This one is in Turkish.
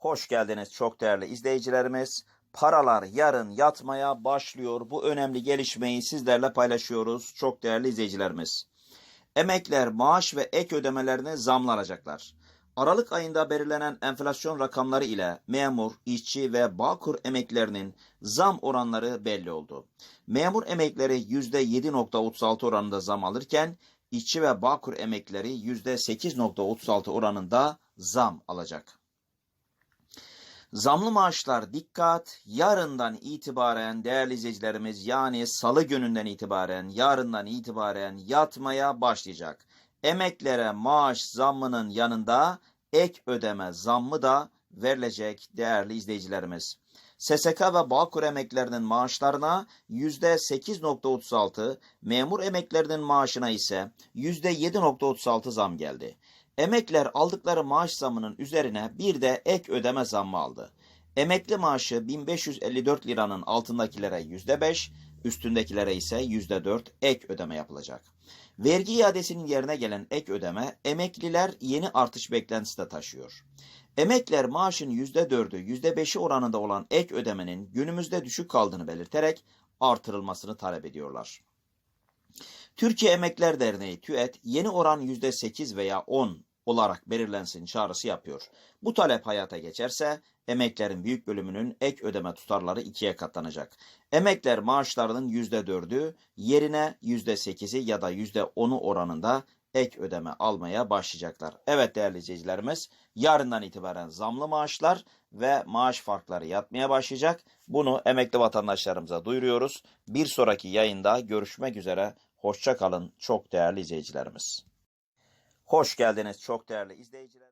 Hoş geldiniz çok değerli izleyicilerimiz. Paralar yarın yatmaya başlıyor. Bu önemli gelişmeyi sizlerle paylaşıyoruz çok değerli izleyicilerimiz. Emekler, maaş ve ek ödemelerine zamlanacaklar. Aralık ayında belirlenen enflasyon rakamları ile memur, işçi ve bağkur emeklerinin zam oranları belli oldu. Memur emekleri %7.36 oranında zam alırken işçi ve bağkur emekleri %8.36 oranında zam alacak. Zamlı maaşlar dikkat yarından itibaren değerli izleyicilerimiz yani salı gününden itibaren yarından itibaren yatmaya başlayacak. Emeklere maaş zammının yanında ek ödeme zammı da verilecek değerli izleyicilerimiz. SSK ve Bağkur emeklerinin maaşlarına %8.36, memur emeklerinin maaşına ise %7.36 zam geldi. Emekler aldıkları maaş zamının üzerine bir de ek ödeme zammı aldı. Emekli maaşı 1554 liranın altındakilere %5, üstündekilere ise %4 ek ödeme yapılacak. Vergi iadesinin yerine gelen ek ödeme emekliler yeni artış beklentisi de taşıyor. Emekler maaşın %4'ü %5'i oranında olan ek ödemenin günümüzde düşük kaldığını belirterek artırılmasını talep ediyorlar. Türkiye Emekler Derneği TÜET yeni oran %8 veya 10 olarak belirlensin çağrısı yapıyor. Bu talep hayata geçerse emeklerin büyük bölümünün ek ödeme tutarları ikiye katlanacak. Emekler maaşlarının %4'ü yerine %8'i ya da %10'u oranında ek ödeme almaya başlayacaklar. Evet değerli izleyicilerimiz yarından itibaren zamlı maaşlar ve maaş farkları yatmaya başlayacak. Bunu emekli vatandaşlarımıza duyuruyoruz. Bir sonraki yayında görüşmek üzere. Hoşça kalın çok değerli izleyicilerimiz. Hoş geldiniz çok değerli izleyiciler.